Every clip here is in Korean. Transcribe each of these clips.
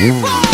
구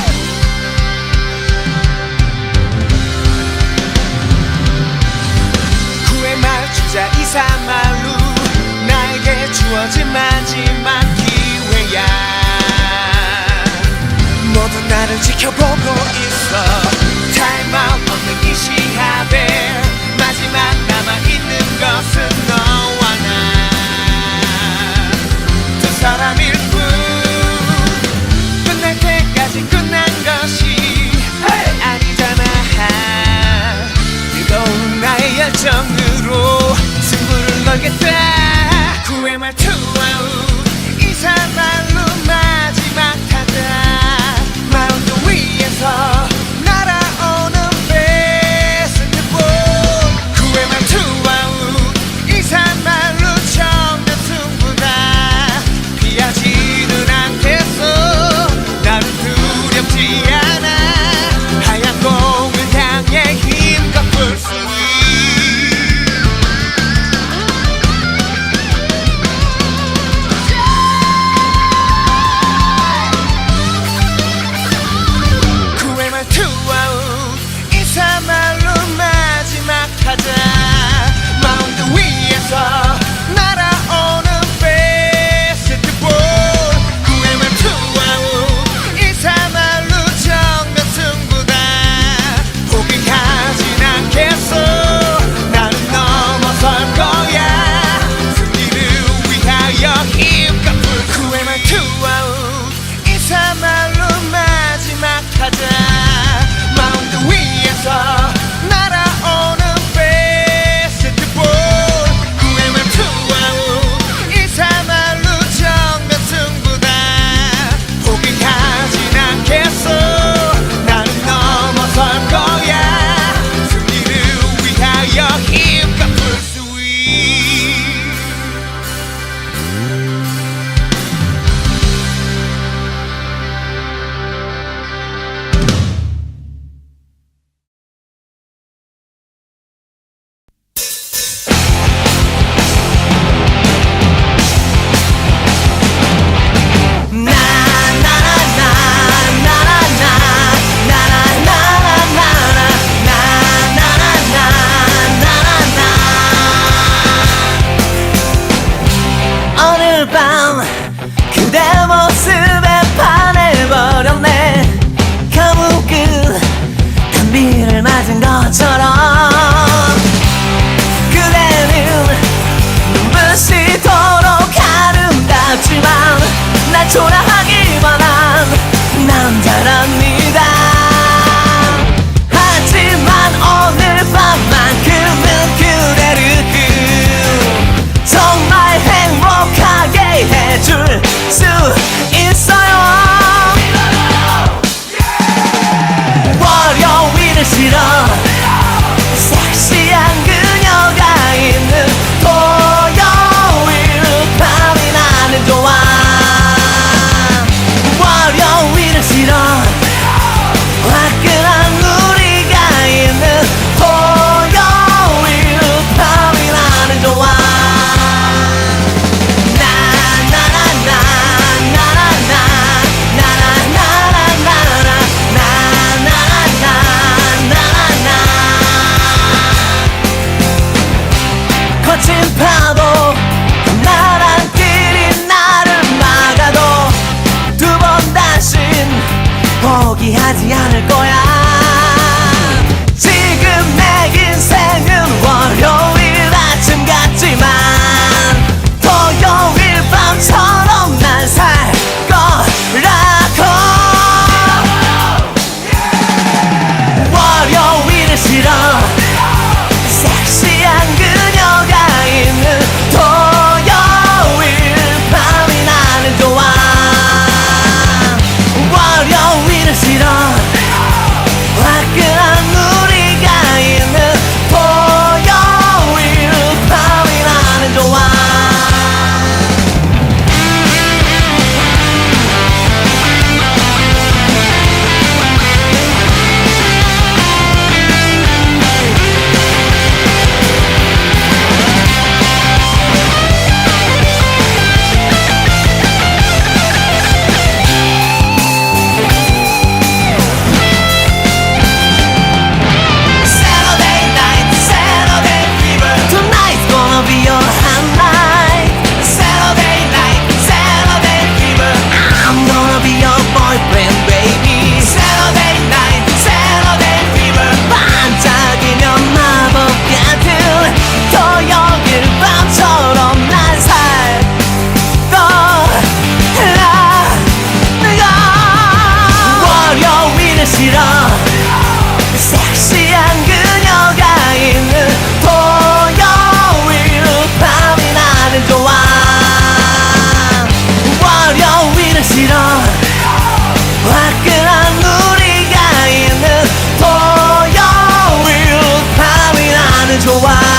Go why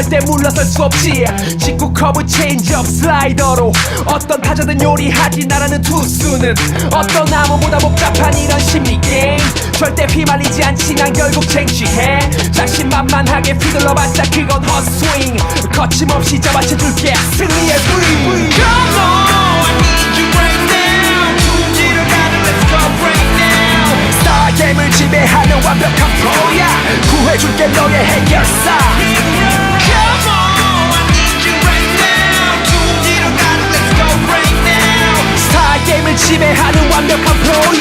절대 물러설 수 없지. 직구 커브 체인지업 슬라이더로 어떤 타자든 요리하지 나라는 투수는 어떤 나무보다 복잡한 이런 심리 게임. 절대 휘말리지 않지 난 결국 쟁취해. 자신만만하게 휘둘러봤자 그건 헛스윙. 거침없이 잡아채줄게 승리의 브이 Come on, I need you right now. 투지를 가는 Let's go right now. 스타 게임을 지배하는 완벽한 프로야. 구해줄게 너의 해결사 지배하는 완벽한 프로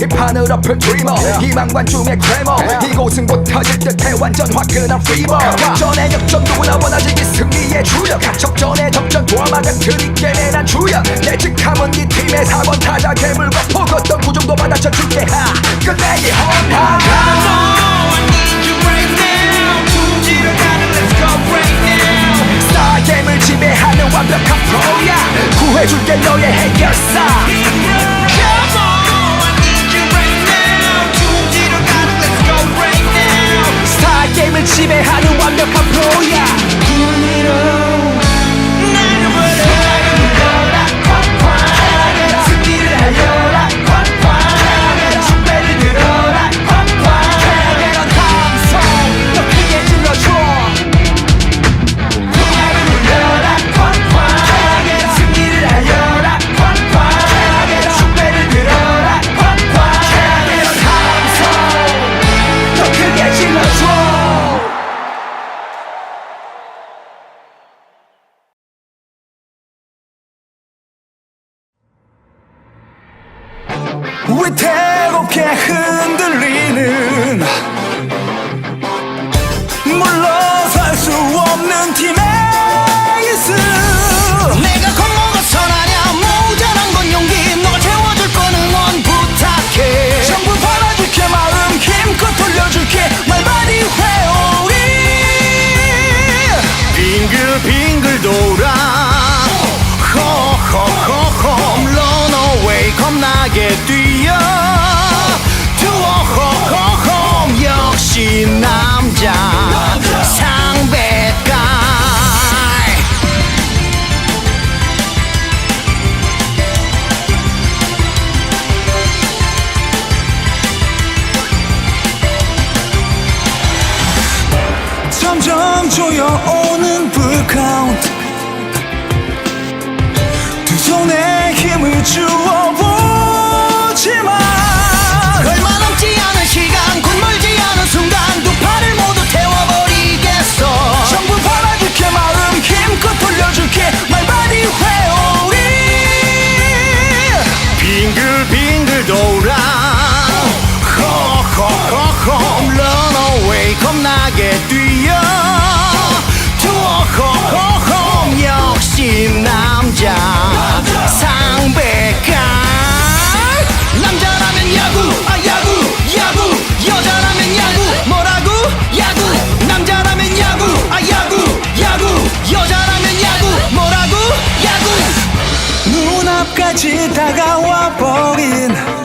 이 판을 엎을 드리머 희망관 중의 크레머 이곳은 곧 터질 듯해. 완전 화끈한 프리볼 역전의 역전 누구나 원하지 이 승리의 주역. 적전의 적전 도화막은 그리게 난 주역. 내 직함은 이 팀의 4번 타자 괴물과 포걷던 구종도 받아쳐 줄게. 하. 끝내 이 홈런 Come on, I need you right now. 투지를 가는 Let's go right now. 스타 게임을 지배하는 완벽한 프로야. 구해줄게 너의 해결사 게임을 지배하는 완벽한 프로야 위태롭게 흔들리는 물러설 수 없는 팀의 이스 내가 겁먹어선 아냐? 모자란 건 용기. 너가 채워줄 거는 원 부탁해. 전부 받아줄게 마음 힘껏 돌려줄게. 말발이 회오리. 빙글빙글 돌아. 호호호호 런어웨이 겁나게 뛰 역시 남자 상백가이 점점 조여오는 불카운 빙 앞까지 다가와 버린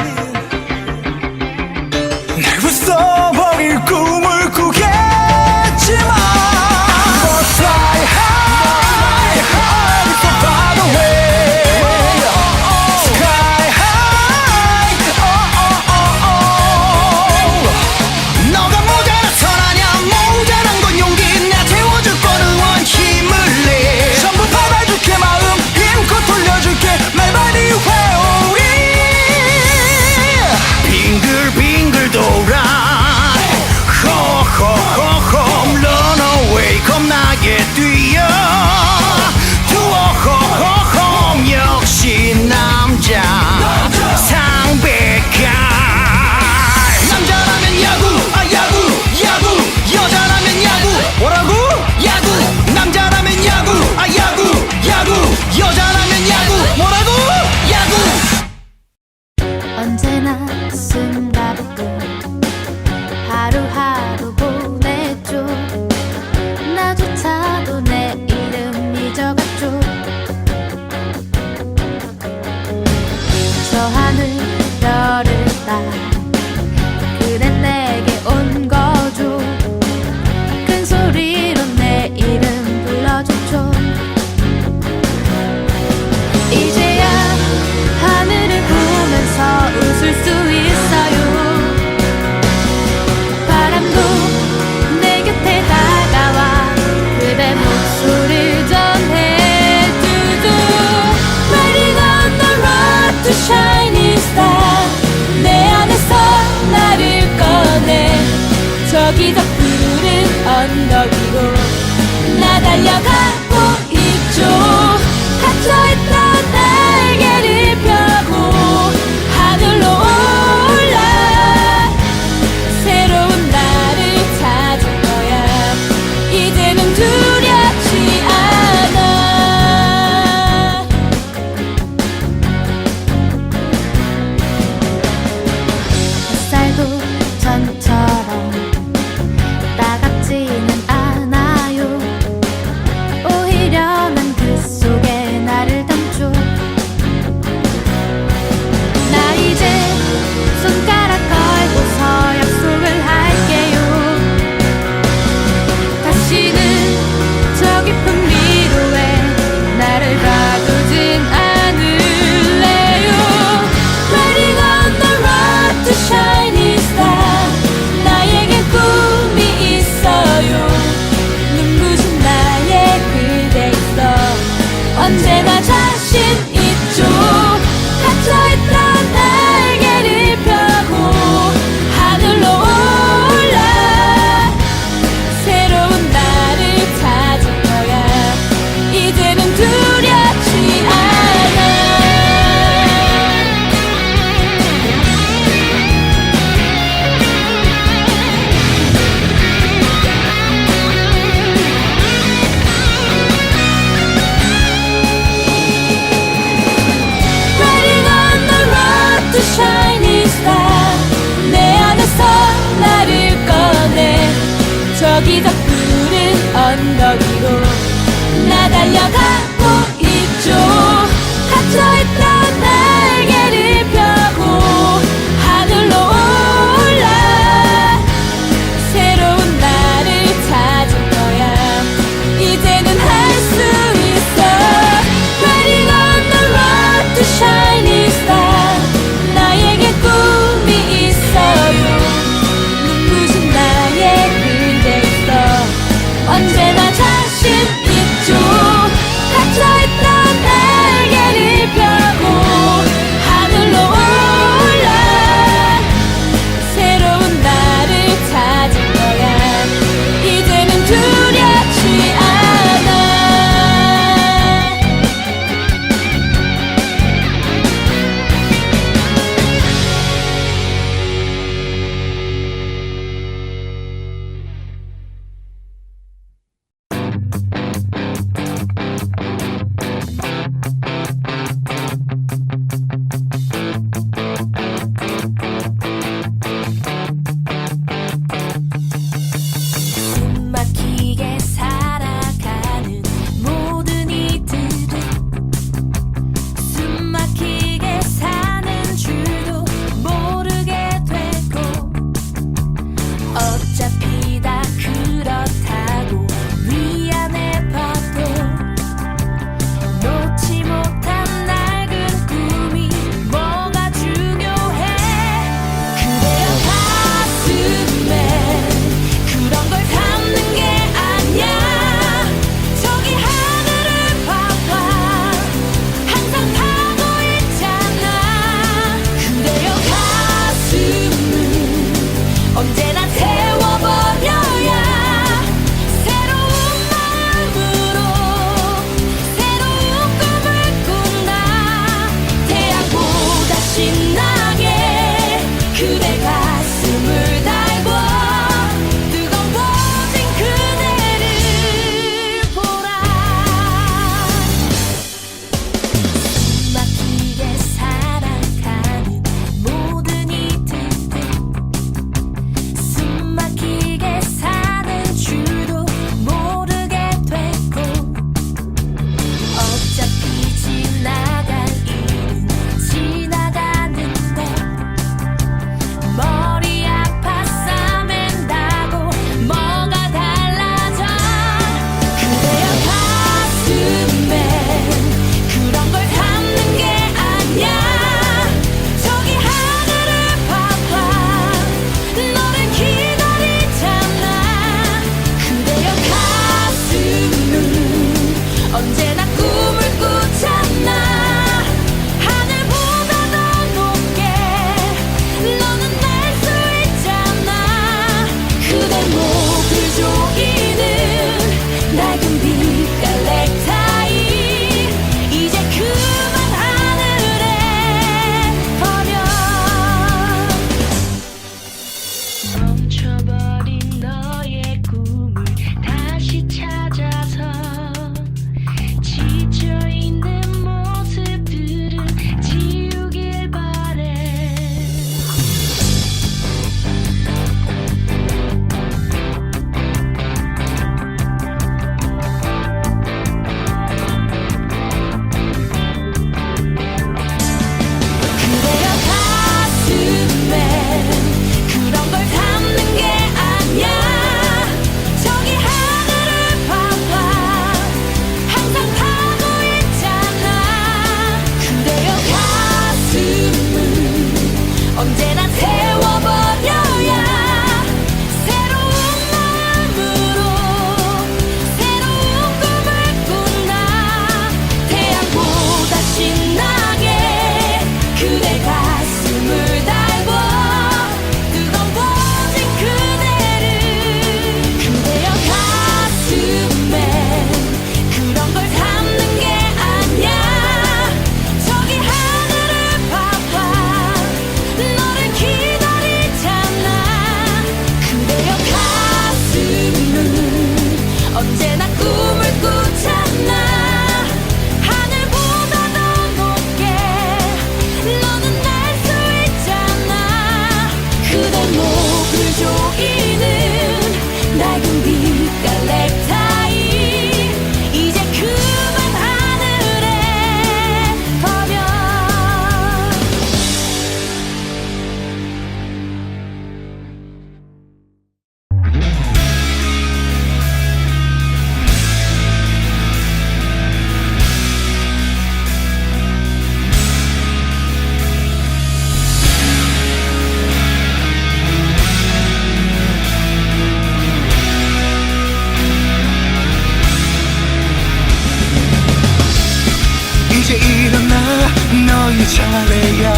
내 차례야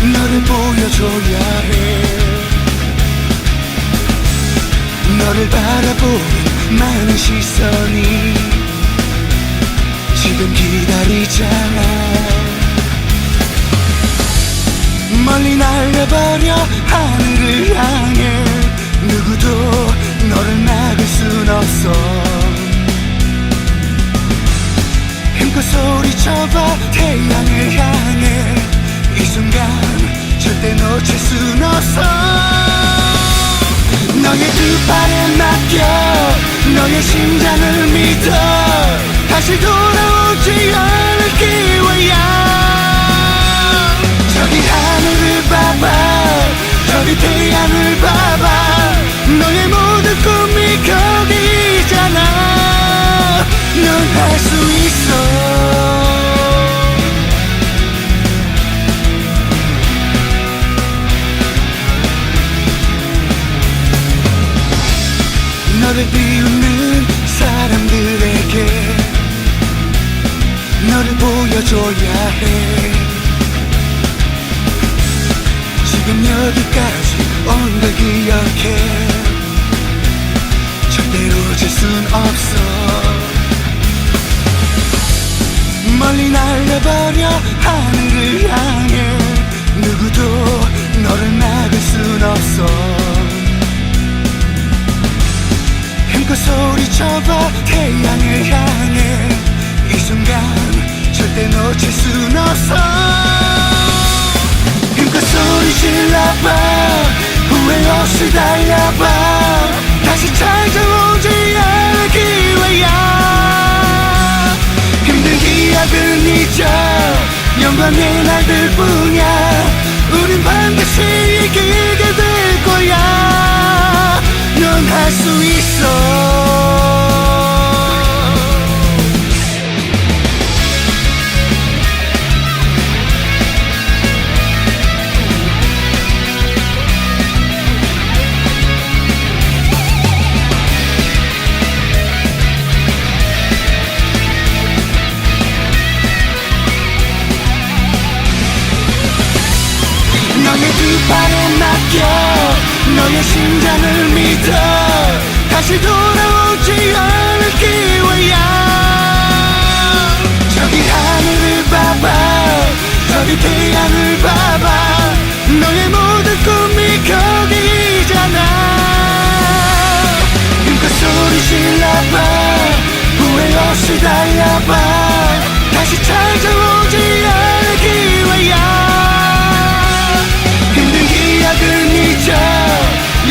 너를 보여줘야 해. 너를 바라보는 많은 시선이 지금 기다리잖아. 멀리 날려버려 하늘을 향해. 누구도 너를 막을 순 없어 힘껏 소리쳐봐 태양을 향해. 이 순간 절대 놓칠 순 없어. 너의 두 팔에 맡겨. 너의 심장을 믿어. 다시 돌아오지 않을 기회야? 저기 하늘을 봐봐. 저기 태양을 봐봐. 너의 모든 꿈이 거기잖아. 넌 할 수 있어 너를 비웃는 사람들에게 너를 보여줘야 해. 지금 여기까지 온 걸 기억해? 절대로 질 순 없어. 멀리 날려버려 하늘을 향해. 누구도 너를 막을 순 없어 힘껏 소리쳐봐. 태양을 향해. 이 순간 절대 놓칠 순 없어. 힘껏 소리 질러봐. 후회 없이 달려봐. 다시 찾아오지 않을 기회야 힘든 기억은 잊어. 영광의 날들 뿐이야. 우린 반드시 이기게 될 거야. 넌 할 수 있어 너의 두 팔에 맡겨. 너의 심장을 믿어. 다시 돌아오지 않을 기회야. 저기 하늘을 봐봐. 저기 태양을 봐봐. 너의 모든 꿈이 거기잖아. 힘껏 소리 질러봐. 후회 없이 달려봐. 다시 찾아오지 않을 기회야.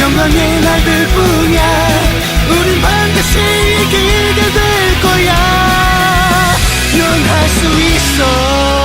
영광의 날들 뿐이야. 우린 반드시 이기게 될 거야. 넌 할 수 있어.